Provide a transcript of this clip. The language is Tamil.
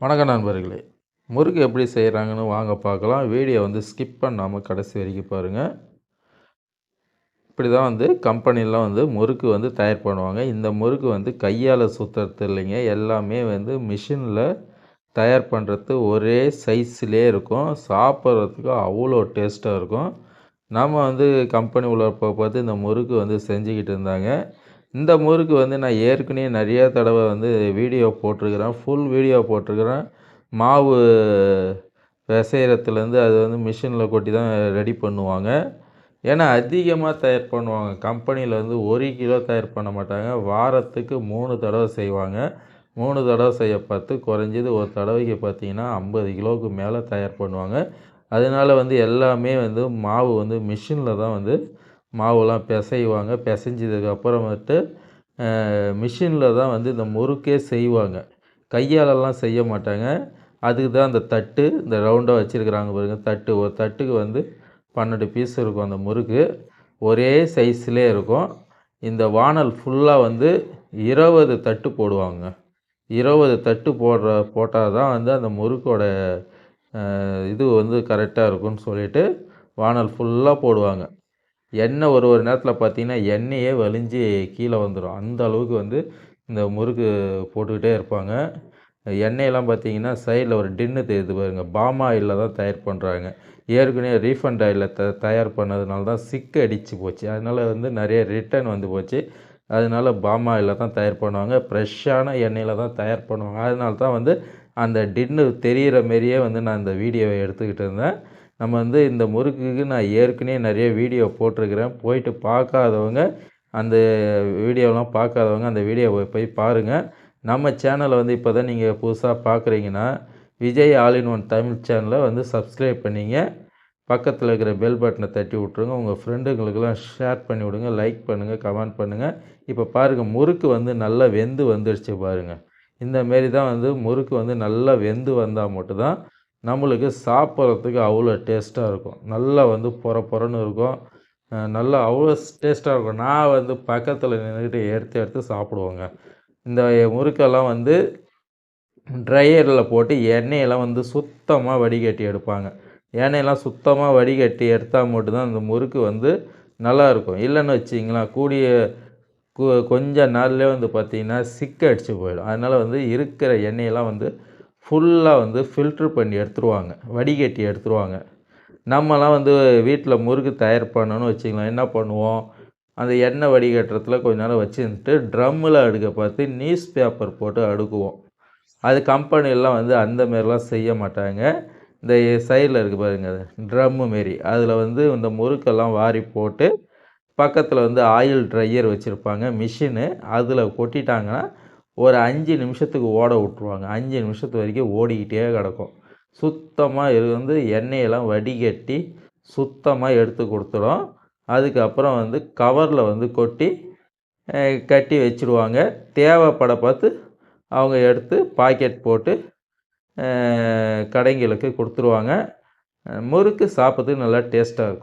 வணக்கம் நண்பர்களே. முறுக்கு எப்படி செய்கிறாங்கன்னு வாங்க பார்க்கலாம். வீடியோ வந்து ஸ்கிப் பண்ணாமல் கடைசி வரைக்கும் பாருங்கள் இப்படி தான் வந்து கம்பெனிலாம் வந்து முறுக்கு வந்து தயார் பண்ணுவாங்க. இந்த முறுக்கு வந்து கையால் சுற்றுறது இல்லைங்க. எல்லாமே வந்து மிஷினில் தயார் பண்ணுறது ஒரே சைஸ்லே இருக்கும். சாப்பிட்றதுக்கு அவ்வளோ டேஸ்ட்டாக இருக்கும். நம்ம வந்து கம்பெனி உள்ள பார்த்து இந்த முறுக்கு வந்து செஞ்சுக்கிட்டு இருந்தாங்க. இந்த முறுக்கு வந்து நான் ஏற்கனவே நிறைய தடவை வந்து வீடியோ போட்டிருக்கிறேன். ஃபுல் வீடியோ போட்டிருக்கிறேன். மாவு பிசைறத்துலேருந்து அது வந்து மிஷினில் கொட்டி தான் ரெடி பண்ணுவாங்க. ஏன்னா அதிகமாக தயார் பண்ணுவாங்க. கம்பெனியில் வந்து ஒரு கிலோ தயார் பண்ண மாட்டாங்க. வாரத்துக்கு மூணு தடவை செய்வாங்க. மூணு தடவை செய்ய பார்த்து குறைஞ்சது ஒரு தடவைக்கு பார்த்தீங்கன்னா ஐம்பது கிலோவுக்கு மேலே தயார் பண்ணுவாங்க. அதனால வந்து எல்லாமே வந்து மாவு வந்து மிஷினில் தான் வந்து மாவுலாம் பிசைவாங்க. பிசைஞ்சதுக்கு அப்புறமேட்டு மிஷினில் தான் வந்து இந்த முறுக்கே செய்வாங்க. கையாலெல்லாம் செய்ய மாட்டாங்க. அதுக்கு தான் அந்த தட்டு இந்த ரவுண்டாக வச்சுருக்குறாங்க பாருங்கள் தட்டு. ஒரு தட்டுக்கு வந்து பன்னெண்டு பீஸ் இருக்கும் அந்த முறுக்கு. ஒரே சைஸ்லே இருக்கும். இந்த வானல் ஃபுல்லாக வந்து இருபது தட்டு போடுவாங்க. இருபது தட்டு போடுற போட்டால் தான் வந்து அந்த முறுக்கோட இது வந்து கரெக்டாக இருக்கும்னு சொல்லிட்டு வானல் ஃபுல்லாக போடுவாங்க. எண்ணெய் ஒரு ஒரு நேரத்தில் பார்த்திங்கன்னா எண்ணெயே வலிஞ்சு கீழே வந்துடும் அந்த அளவுக்கு வந்து இந்த முறுக்கு போட்டுக்கிட்டே இருப்பாங்க. எண்ணெயெல்லாம் பார்த்தீங்கன்னா சைடில் ஒரு டின்னு தெரியுது பாருங்க. பாம் ஆயிலில் தான் தயார் பண்ணுறாங்க ஏற்கனவே ரீஃபண்ட் ஆயிலில் த தயார் பண்ணதுனால தான் சிக்கு அடித்து போச்சு. அதனால் வந்து நிறைய ரிட்டர்ன் வந்து போச்சு. அதனால பாம் ஆயிலில் தான் தயார் பண்ணுவாங்க. ஃப்ரெஷ்ஷான எண்ணெயில் தான் தயார் பண்ணுவாங்க. அதனால தான் வந்து அந்த டின்னு தெரிகிற மாரியே வந்து நான் இந்த வீடியோவை எடுத்துக்கிட்டு இருந்தேன். நம்ம வந்து இந்த முறுக்குக்கு நான் ஏற்கனவே நிறைய வீடியோ போட்டிருக்கிறேன். போயிட்டு பார்க்காதவங்க அந்த வீடியோலாம் பார்க்காதவங்க அந்த வீடியோவை போய் பாருங்கள் நம்ம சேனலை வந்து இப்போ தான் நீங்கள் புதுசாக பார்க்குறீங்கன்னா Vijay all in one Tamil சேனலை வந்து சப்ஸ்கிரைப் பண்ணிங்க. பக்கத்தில் இருக்கிற பெல் பட்டனை தட்டி விட்ருங்க உங்கள் ஃப்ரெண்டுங்களுக்கெல்லாம் ஷேர் பண்ணி விடுங்க. லைக் பண்ணுங்கள் கமெண்ட் பண்ணுங்கள் இப்போ பாருங்கள் முறுக்கு வந்து நல்லா வெந்து வந்துடுச்சு பாருங்கள் இந்த மாரி தான் வந்து முறுக்கு வந்து நல்லா வெந்து வந்தால் மட்டும்தான் நம்மளுக்கு சாப்பிட்றதுக்கு அவ்வளோ டேஸ்ட்டாக இருக்கும். நல்லா வந்து பொற பொறன்னு இருக்கும். நல்லா அவ்வளோ டேஸ்ட்டாக இருக்கும். நான் வந்து பக்கத்தில் நின்றுக்கிட்டு எடுத்து எடுத்து சாப்பிடுவோங்க. இந்த முறுக்கெல்லாம் வந்து ட்ரையரில் போட்டு எண்ணெயெல்லாம் வந்து சுத்தமாக வடிகட்டி எடுப்பாங்க. எண்ணெயெல்லாம் சுத்தமாக வடிகட்டி எடுத்தால் மட்டும்தான் இந்த முறுக்கு வந்து நல்லாயிருக்கும் இல்லைன்னு வச்சிங்களேன் கூடிய கொஞ்ச நாள்லேயே வந்து பார்த்திங்கன்னா சிக்க அடித்து போயிடும். அதனால் வந்து இருக்கிற எண்ணெயெல்லாம் வந்து ஃபுல்லாக வந்து ஃபில்ட்ரு பண்ணி எடுத்துருவாங்க வடிகட்டி எடுத்துருவாங்க. நம்மலாம் வந்து வீட்டில் முறுக்கு தயார் பண்ணணும்னு வச்சுக்கலாம் என்ன பண்ணுவோம்? அந்த எண்ணெய் வடிகட்டுறதுல கொஞ்ச நேரம் வச்சுட்டு ட்ரம்மில் அடுக்க பார்த்து நியூஸ் பேப்பர் போட்டு அடுக்குவோம். அது கம்பெனிலாம் வந்து அந்த மாரிலாம் செய்ய மாட்டாங்க. இந்த சைடில் இருக்குது பாருங்கள் ட்ரம்மு மாரி. அதில் வந்து இந்த முறுக்கெல்லாம் வாரி போட்டு பக்கத்தில் வந்து ஆயில் ட்ரையர் வச்சுருப்பாங்க மிஷினு அதில் கொட்டிட்டாங்கன்னா ஒரு அஞ்சு நிமிஷத்துக்கு ஓட விட்ருவாங்க அஞ்சு நிமிஷத்து வரைக்கும் ஓடிக்கிட்டே கிடக்கும். சுத்தமாக இது வந்து எண்ணெயெல்லாம் வடிகட்டி சுத்தமாக எடுத்து கொடுத்துடும் அதுக்கப்புறம் வந்து கவரில் வந்து கொட்டி கட்டி வச்சுருவாங்க. தேவைப்பட பார்த்து அவங்க எடுத்து பாக்கெட் போட்டு கடைங்களுக்கு கொடுத்துருவாங்க. முறுக்கு சாப்பிட்றதுக்கு நல்லா டேஸ்ட்டாக இருக்கும்.